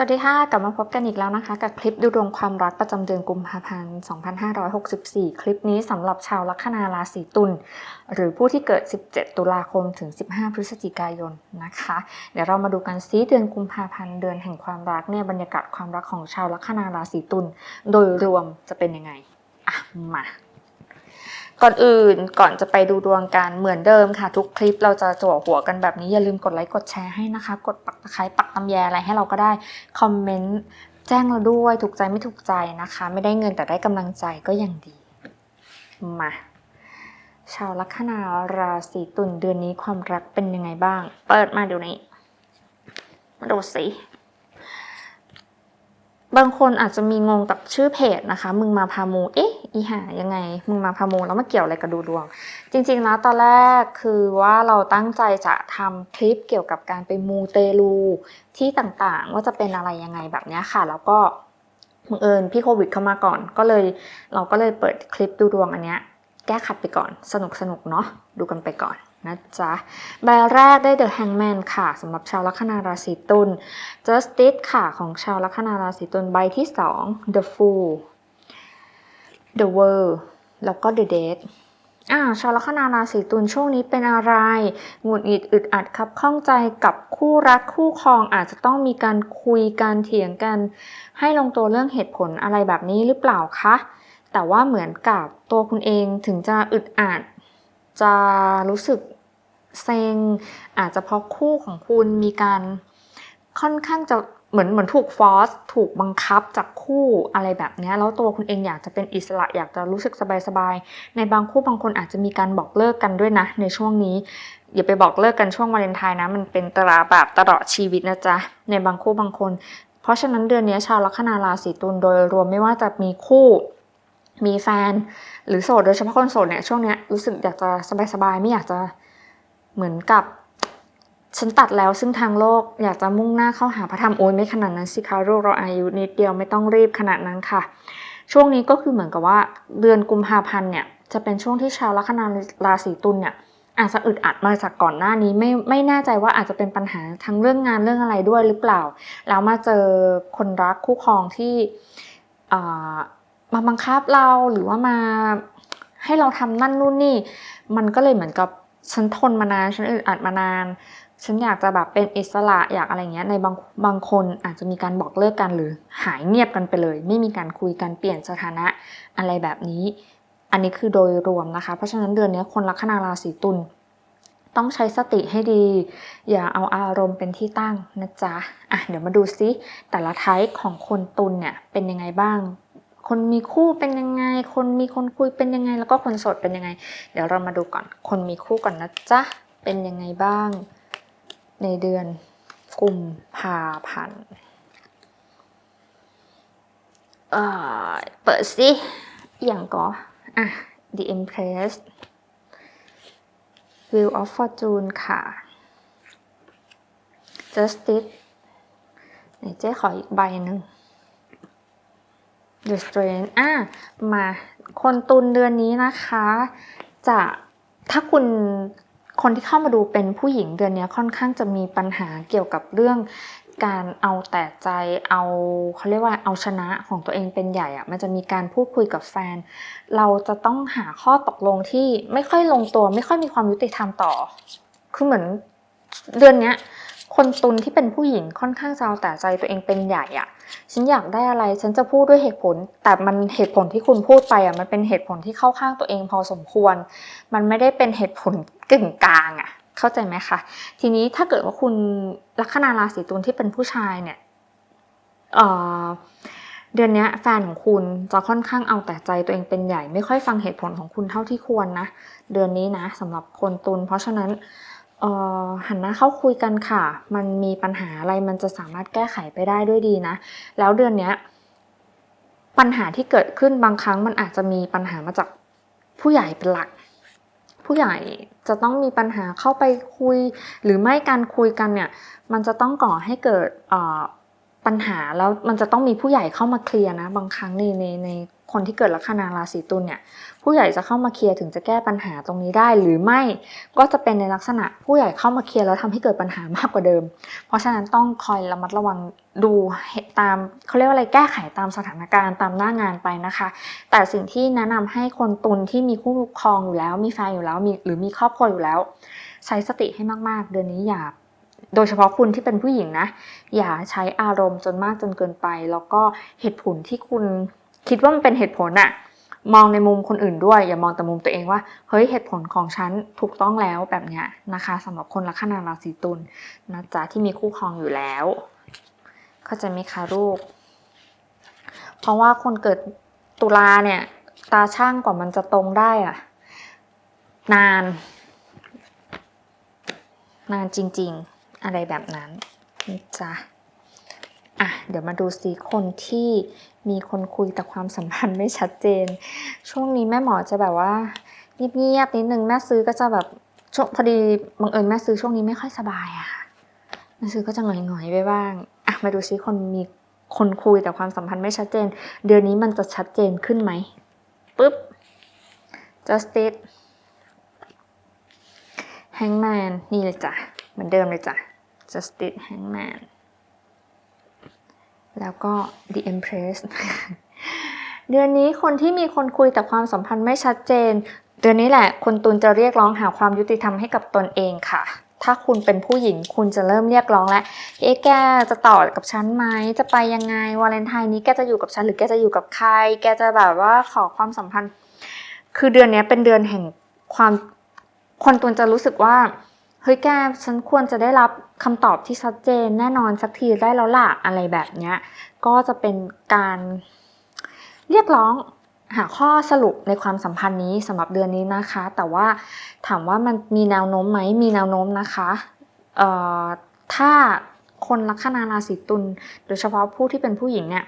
สวัสดีค่ะ กลับมาพบกันอีกแล้วนะคะ กับคลิปดูดวงความรักประจำเดือนกุมภาพันธ์ 2564 คลิปนี้สำหรับชาวลัคนาราศีตุลหรือผู้ที่เกิด 17 ตุลาคมถึง 15 พฤศจิกายนนะคะ เดี๋ยวเรามาดูกันซิเดือนกุมภาพันธ์เดือนแห่งความรักเนี่ยบรรยากาศความรักของชาวลัคนาราศีตุลโดยรวมจะเป็นยังไงอะมา ก่อนอื่นก่อนจะไปดูดวงกันเหมือนเดิมค่ะ ทุกคลิปเราจะจั่วหัวกันแบบนี้ อย่าลืมกดไลค์กดแชร์ให้นะคะ กดปักตะไคร้ปักตำแยอะไรให้เราก็ได้ คอมเมนต์แจ้งเราด้วยถูกใจไม่ถูกใจนะคะ ไม่ได้เงินแต่ได้กำลังใจก็ยังดี มาชาวลัคนาราศีตุลเดือนนี้ความรักเป็นยังไงบ้าง เปิดมาเดี๋ยวนี้มาดูสิ บางคนอาจจะมีงงกับชื่อเพจนะคะ มึงมาพามู เอ๊ะ อีหายังไง มึงมาพามูแล้วมาเกี่ยวอะไรกับดูดวง จริงๆแล้วตอนแรกคือว่าเราตั้งใจจะทำคลิปเกี่ยวกับการไปมูเตลูที่ต่างๆ ว่าจะเป็นอะไรยังไงแบบนี้ค่ะ แล้วก็บังเอิญพี่โควิดเข้ามาก่อน ก็เลยเราก็เลยเปิดคลิปดูดวงอันเนี้ยแก้ขัดไปก่อน สนุกสนุกๆเนาะดูกันไปก่อน นะจ๊ะ ใบแรกได้ The Hangman ค่ะสำหรับชาวลัคนาราศีตุล Justice ค่ะของชาวลัคนาราศีตุลใบที่ 2 The Fool The World แล้วก็ The Dead อ่าชาวลัคนาราศีตุลช่วงนี้เป็นอะไรหงุดหงิดอึดอัดครับข้องใจกับคู่รักคู่ครองอาจจะต้องมีการคุยการเถียงกัน ให้ลงตัวเรื่องเหตุผลอะไรแบบนี้หรือเปล่าคะแต่ว่าเหมือนกับตัวคุณเองถึงจะอึดอัด จะรู้สึกเซ็ง อาจจะเพราะคู่ของคุณมีการค่อนข้างจะเหมือนเหมือนถูกฟอร์สถูกบังคับจากคู่อะไรแบบนี้แล้วตัวคุณเองอยากจะเป็นอิสระอยากจะรู้สึกสบายๆ ในบางคู่บางคนอาจจะมีการบอกเลิกกันด้วยนะ ในช่วงนี้ อย่าไปบอกเลิกกันช่วงวาเลนไทน์นะ มันเป็นตราแบบตลอดชีวิตนะจ๊ะ ในบางคู่บางคน เพราะฉะนั้นเดือนนี้ชาวลัคนาราศีตุลโดยรวมไม่ว่าจะมีคู่ มีแฟนหรือโสดโดยเฉพาะคนโสดเนี่ยช่วงเนี้ยรู้สึกอยากจะสบายๆไม่อยากจะเหมือนกับฉันตัดแล้วซึ่งทางโลกอยากจะมุ่งหน้าเข้าหาพระธรรมโอ้ยไม่ขนาดนั้นสิคะลูกเราอายุนิดเดียวไม่ต้องรีบขนาดนั้นค่ะ ช่วงนี้ก็คือเหมือนกับว่าเดือนกุมภาพันธ์เนี่ยจะเป็นช่วงที่ชาวลัคนาราศีตุลเนี่ยอาจจะอึดอัดมาจากก่อนหน้านี้ไม่ไม่แน่ใจว่าอาจจะเป็นปัญหาทั้งเรื่องงานเรื่องอะไรด้วยหรือเปล่า แล้วมาเจอคนรักคู่ครองที่อ่า มาบังคับเราหรือว่ามาให้เราทำนั่นนู่นนี่ มันก็เลยเหมือนกับฉันทนมานานฉันอึดอัดมานาน ฉันอยากจะแบบเป็นอิสระอยากอะไรเงี้ยในบางบางคนอาจจะมีการบอกเลิกกันหรือหายเงียบกันไปเลย ไม่มีการคุยกันเปลี่ยนสถานะอะไรแบบนี้ อันนี้คือโดยรวมนะคะ เพราะฉะนั้นเดือนนี้คนลัคนาราศีตุลต้องใช้สติให้ดี อย่าเอาอารมณ์เป็นที่ตั้งนะจ๊ะอะเดี๋ยวมาดูซิแต่ละไทป์ของคนตุลเนี่ยเป็นยังไงบ้าง คนมีคู่เป็นยังไง คนมีคนคุยเป็นยังไง แล้วก็คนโสดเป็นยังไง เดี๋ยวเรามาดูก่อน คนมีคู่ก่อนนะจ๊ะ เป็นยังไงบ้าง ในเดือนกุมภาพันธ์เอ่อเปิดสิอย่างก็อะ The Empress Wheel of Fortune ค่ะ Justice ไหนเจ๊ขออีกใบหนึ่ง The Strength อะมาคนตุลเดือนนี้นะคะ จะถ้าคุณคนที่เข้ามาดูเป็นผู้หญิงเดือนนี้ค่อนข้างจะมีปัญหาเกี่ยวกับเรื่องการเอาแต่ใจเอาเขาเรียกว่าเอาชนะของตัวเองเป็นใหญ่อะมันจะมีการพูดคุยกับแฟน เราจะต้องหาข้อตกลงที่ไม่ค่อยลงตัว ไม่ค่อยมีความยุติธรรมต่อ คือเหมือนเดือนเนี้ย คนตุลที่เป็นผู้หญิงค่อนข้างจะเอาแต่ใจตัวเองเป็นใหญ่อะฉันอยากได้อะไรฉันจะพูดด้วยเหตุผล แต่มันเหตุผลที่คุณพูดไปอะมันเป็นเหตุผลที่เข้าข้างตัวเองพอสมควร มันไม่ได้เป็นเหตุผลกึ่งกลางอะเข้าใจไหมคะ ทีนี้ถ้าเกิดว่าคุณลัคนาราศีตุลที่เป็นผู้ชายเนี่ยเเดือนนี้แฟนของคุณจะค่อนข้างเอาแต่ใจตัวเองเป็นใหญ่ ไม่ค่อยฟังเหตุผลของคุณเท่าที่ควรนะ เดือนนี้นะสำหรับคนตุลเพราะฉะนั้น หันหน้าเข้าคุยกันค่ะ มันมีปัญหาอะไรมันจะสามารถแก้ไขไปได้ด้วยดีนะ แล้วเดือนเนี้ยปัญหาที่เกิดขึ้นบางครั้งมันอาจจะมีปัญหามาจากผู้ใหญ่เป็นหลัก ผู้ใหญ่จะต้องมีปัญหาเข้าไปคุย หรือไม่การคุยกันเนี่ยมันจะต้องก่อให้เกิดปัญหาแล้วมันจะต้องมีผู้ใหญ่เข้ามาเคลียร์นะ บางครั้งในในใน คนที่เกิดลัคนาราศีตุลเนี่ยผู้ใหญ่จะเข้ามาเคลียร์ถึงจะแก้ปัญหาตรงนี้ได้ หรือไม่ก็จะเป็นในลักษณะผู้ใหญ่เข้ามาเคลียร์แล้วทำให้เกิดปัญหามากกว่าเดิม เพราะฉะนั้นต้องคอยระมัดระวังดูตามเขาเรียกว่าอะไรแก้ไขตามสถานการณ์ตามหน้างานไปนะคะ แต่สิ่งที่แนะนำให้คนตุลที่มีคู่ครองอยู่แล้ว มีแฟนอยู่แล้วมีหรือมีครอบครัวอยู่แล้ว ใช้สติให้มาก ๆ เดือนนี้อย่าโดยเฉพาะคุณที่เป็นผู้หญิงนะ อย่าใช้อารมณ์จนมากจนเกินไป แล้วก็เหตุผลที่คุณ คิดว่ามันเป็นเหตุผลอะมองในมุมคนอื่นด้วย อย่ามองแต่มุมตัวเองว่าเฮ้ยเหตุผลของฉันถูกต้องแล้วแบบเนี้ยนะคะสำหรับคนลัคนาราศีตุลนะจ๊ะที่มีคู่ครองอยู่แล้ว เข้าใจไหมคะลูกเพราะว่าคนเกิดตุลาเนี่ย ตาช่างกว่ามันจะตรงได้อะนาน นานจริง ๆ อะไรแบบนั้นนะจ๊ะอะเดี๋ยวมาดูซิคนที่ มีคนคุยแต่ความสัมพันธ์ไม่ชัดเจน ช่วงนี้แม่หมอจะแบบว่าเงียบๆนิดนึงแม่ซื้อก็จะแบบช่วงพอดีบังเอิญแม่ซื้อช่วงนี้ไม่ค่อยสบายอะค่ะแม่ซื้อก็จะหงอยๆไปบ้างอะมาดูซิคนมีคนคุยแต่ความสัมพันธ์ไม่ชัดเจน เดือนนี้มันจะชัดเจนขึ้นไหมปุ๊บ justice hangman นี่เลยจ้ะเหมือนเดิมเลยจ้ะ justice hangman แล้วก็ the empress เดือนนี้คนที่มีคนคุยแต่ความสัมพันธ์ไม่ชัดเจน เดือนนี้แหละคนตุลจะเรียกร้องหาความยุติธรรมให้กับตนเองค่ะ ถ้าคุณเป็นผู้หญิงคุณจะเริ่มเรียกร้องแล้วเอ๊ะแกจะต่อกับฉันไหมจะไปยังไงวาเลนไทน์นี้แกจะอยู่กับฉันหรือแกจะอยู่กับใคร แกจะแบบว่าขอความสัมพันธ์ คือเดือนนี้เป็นเดือนแห่งความคนตุลจะรู้สึกว่า ฮ้ยแกฉันควรจะได้รับคำตอบที่ชัดเจนแน่นอนสักทีได้แล้วล่ะอะไรแบบเนี้ยก็จะเป็นการเรียกร้องหาข้อสรุปในความสัมพันธ์นี้สำหรับเดือนนี้นะคะ แต่ว่าถามว่ามันมีแนวโน้มไหมมีแนวโน้มนะคะเอ่อถ้าคนลัคนาราศีตุลโดยเฉพาะผู้ที่เป็นผู้หญิงเนี่ย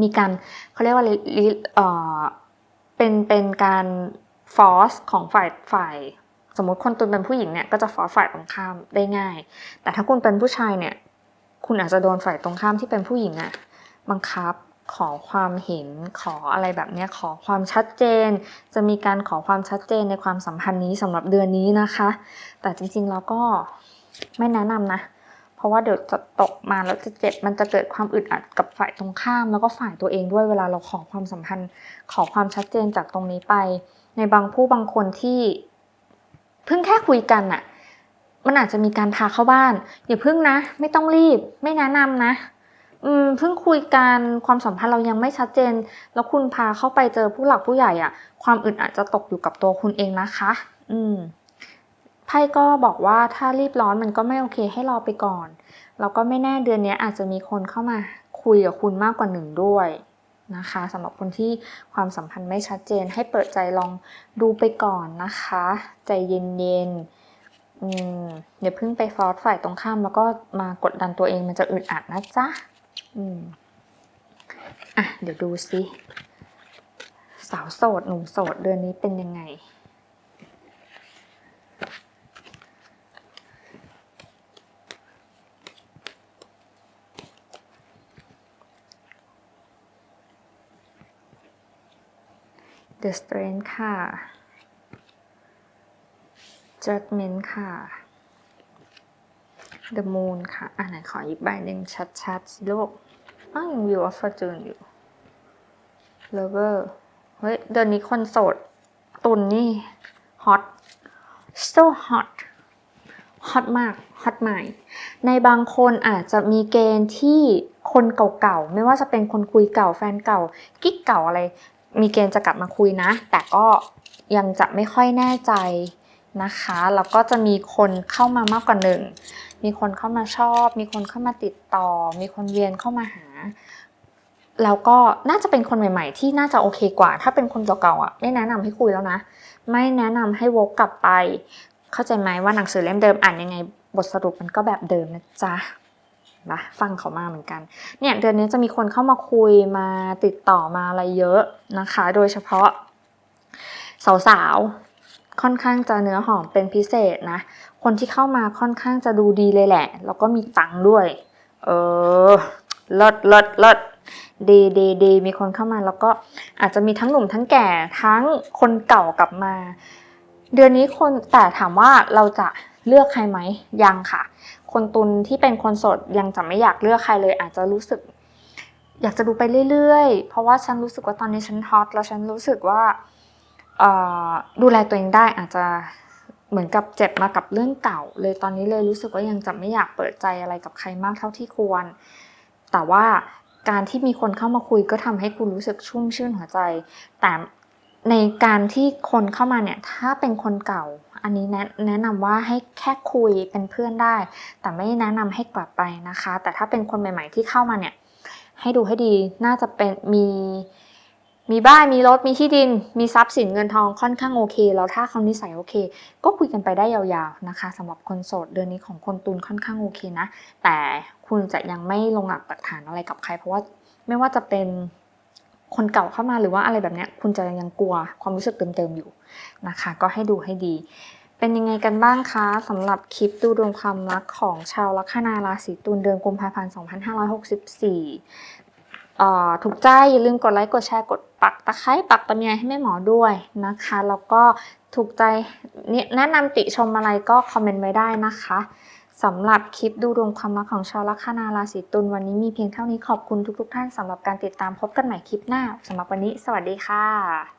มีการเขาเรียกว่าอะไรลิเอ่อเป็นเป็นการฟอสของฝ่ายฝ่าย สมมติคนตุลเป็นผู้หญิงเนี่ยก็จะฟอสฝ่ายตรงข้ามได้ง่าย แต่ถ้าคุณเป็นผู้ชายเนี่ย คุณอาจจะโดนฝ่ายตรงข้ามที่เป็นผู้หญิงอะบังคับขอความเห็นขออะไรแบบเนี้ยขอความชัดเจน จะมีการขอความชัดเจนในความสัมพันธ์นี้สำหรับเดือนนี้นะคะ แต่จริงๆแล้วก็ไม่แนะนำนะ เพราะว่าเดี๋ยวจะตกมาแล้วจะเจ็บมันจะเกิดความอึดอัดกับฝ่ายตรงข้าม แล้วก็ฝ่ายตัวเองด้วยเวลาเราขอความสัมพันธ์ ขอความชัดเจนจากตรงนี้ไป ในบางผู้บางคนที่ เพิ่งแค่คุยกันอะมันอาจจะมีการพาเข้าบ้านอย่าเพิ่งนะ ไม่ต้องรีบ ไม่แนะนำนะ อืมเพิ่งคุยกันความสัมพันธ์เรายังไม่ชัดเจน แล้วคุณพาเข้าไปเจอผู้หลักผู้ใหญ่อะความอึดอัดจะตกอยู่กับตัวคุณเองนะคะ อืมไพ่ก็บอกว่าถ้ารีบร้อนมันก็ไม่โอเคให้รอไปก่อน แล้วก็ไม่แน่เดือนนี้อาจจะมีคนเข้ามาคุยกับคุณมากกว่าหนึ่งด้วย นะคะสำหรับคนที่ความสัมพันธ์ไม่ชัดเจน ให้เปิดใจลองดูไปก่อนนะคะ ใจเย็นๆอย่าเพิ่งไปฟอสฝ่ายตรงข้าม แล้วก็มากดดันตัวเองมันจะอึดอัดนะจ๊ะอืมอะเดี๋ยวดูสิสาวโสดหนุ่มโสดเดือนนี้เป็นยังไง The Strength ค่ะ Judgment ค่ะ The Moon ค่ะ อะไหนขออีกใบหนึ่งชัดๆสิลูกอ้าวยัง View of Fortune อยู่ Lover เฮ้ย เดือนนี้คนโสด ตุนนี่ hot so hot hot มาก hot ใหม่ ในบางคนอาจจะมีเกณฑ์ที่คนเก่าๆ ไม่ว่าจะเป็นคนคุยเก่าแฟนเก่า กิ๊กเก่าอะไร มีเกณฑ์จะกลับมาคุยนะ แต่ก็ยังจะไม่ค่อยแน่ใจนะคะ แล้วก็จะมีคนเข้ามามากกว่าหนึ่ง มีคนเข้ามาชอบ มีคนเข้ามาติดต่อ มีคนเวียนเข้ามาหา แล้วก็น่าจะเป็นคนใหม่ ๆ ที่น่าจะโอเคกว่า ถ้าเป็นคนเก่าๆอะไม่แนะนำให้คุยแล้วนะ ไม่แนะนำให้วกกลับไป เข้าใจไหมว่าหนังสือเล่มเดิมอ่านยังไง บทสรุปมันก็แบบเดิมนะจ๊ะ นะฟังเขามาเหมือนกัน เนี่ยเดือนนี้จะมีคนเข้ามาคุยมาติดต่อมาอะไรเยอะนะคะ โดยเฉพาะ สาวๆ ค่อนข้างจะเนื้อหอมเป็นพิเศษนะ คนที่เข้ามาค่อนข้างจะดูดีเลยแหละ แล้วก็มีตังค์ด้วย เออลิศเลิศเลิศเดเดเดมีคนเข้ามาแล้วก็อาจจะมีทั้งหนุ่มทั้งแก่ทั้งคนเก่ากลับมา เดือนนี้คนแต่ถามว่าเราจะเลือกใครไหมยังค่ะ คนตุนที่เป็นคนโสดยังจะไม่อยากเลือกใครเลย อาจจะรู้สึก อยากจะดูไปเรื่อยๆ เพราะว่าฉันรู้สึกว่าตอนนี้ฉันฮอตแล้วฉันรู้สึกว่าดูแลตัวเองได้อาจจะเหมือนกับเจ็บมากับเรื่องเก่า เลยตอนนี้เลยรู้สึกว่ายังจะไม่อยากเปิดใจอะไรกับใครมากเท่าที่ควร แต่ว่าการที่มีคนเข้ามาคุยก็ทำให้คุณรู้สึกชุ่มชื่นหัวใจ แต่ในการที่คนเข้ามาเนี่ยถ้าเป็นคนเก่า อันนี้แนะนำว่าให้แค่คุยเป็นเพื่อนได้ แต่ไม่แนะนำให้กลับไปนะคะ แต่ถ้าเป็นคนใหม่ ๆ ที่เข้ามาเนี่ย ให้ดูให้ดีน่าจะเป็นมีมีบ้านมีรถมีที่ดิน มีทรัพย์สินเงินทองค่อนข้างโอเค แล้วถ้าเขานิสัยโอเค ก็คุยกันไปได้ยาวๆนะคะสำหรับคนโสดเดือนนี้ของคนตุลค่อนข้างโอเคนะ แต่คุณจะยังไม่ลงหลักปักฐานอะไรกับใคร เพราะว่าไม่ว่าจะเป็น คนเก่าเข้ามาหรือว่าอะไรแบบนี้คุณจะยังกลัวความรู้สึกเดิมๆอยู่นะคะ ก็ให้ดูให้ดี เป็นยังไงกันบ้างคะสำหรับคลิปดูดวงความรักของชาวลัคนาราศีตุลเดือนกุมภาพันธ์ 2564 ถูกใจอย่าลืมกดไลค์กดแชร์กดปักตะไคร้ปักตะเมียให้แม่หมอด้วยนะคะ แล้วก็ถูกใจแนะนำติชมอะไรก็คอมเมนต์ไว้ได้นะคะ สำหรับคลิปดูดวงความรักของชาวลัคนาราศีตุลวันนี้มีเพียงเท่านี้ขอบคุณทุกๆท่านสำหรับการติดตามพบกันใหม่คลิปหน้าสำหรับวันนี้ สวัสดีค่ะ